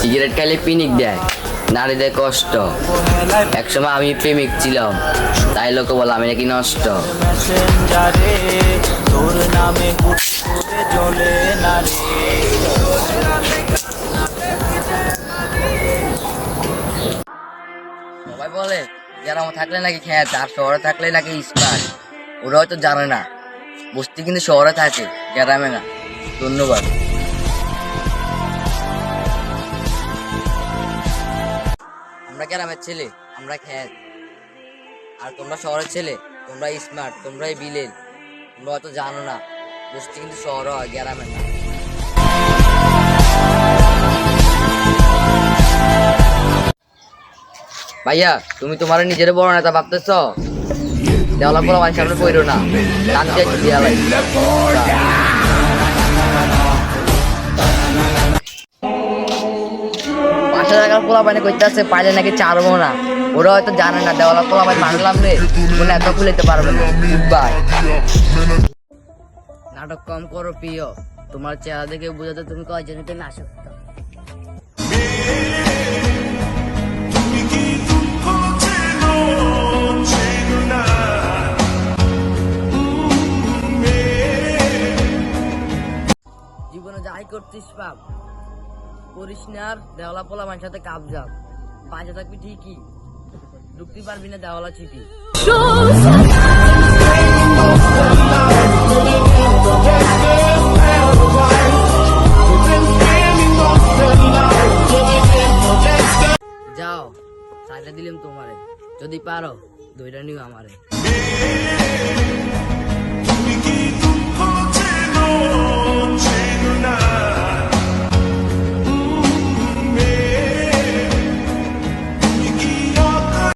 Cigarette খাইলে পিনিক দেয় নারীদের কষ্ট। একসময় আমি প্রেমিক ছিলাম তাই লোকে বলে আমি নাকি নষ্ট। সবাই বলে গ্রামে থাকলে নাকি খ্যাত আর শহরে থাকলে নাকি স্মার্ট ওরা হয়তো জানে না। বস্তি কিন্তু শহরে থাকে গ্রামে না। ধন্যবাদ। গ্রামের ছেলে, আমরা খ্যাত আর তোমরা শহরের ছেলে, তোমরা স্মার্ট তোমরাই বিলেল, তোমরা হয়তো জানো না। বস্তি কিন্তু শহর হয় গ্রামে না ভাইয়া, তুমি তোমার নিজের বড় নেতা ভাবতেছ? দেওয়ালা পোলা মানুষ সামনে না। কান্তি আছে। পোলা পানি করতে আসছে পাইলে নাকি চারবো না। ওরা হয়তো জানে না দেওয়ালা পোলা পানি মানলাম রে। কোনো এত খুলেতে পারবে না। নাটক কম করো প্রিয়। তোমার চেহারা দেখে বোঝাতে তুমি কয়জনকে না আসক্ত? জীবনে যাই করতিস পাপ করিস না আর দেওয়ালা পোলা মানুষের সাথে কাপ যাও বাজে থাকবি ঠিকই। ঢুকতে পারবি না দেওয়ালা চিঠি যাও, সাইডে দিলাম তোমারে। যদি পারো, দুইটা নিও আমারে।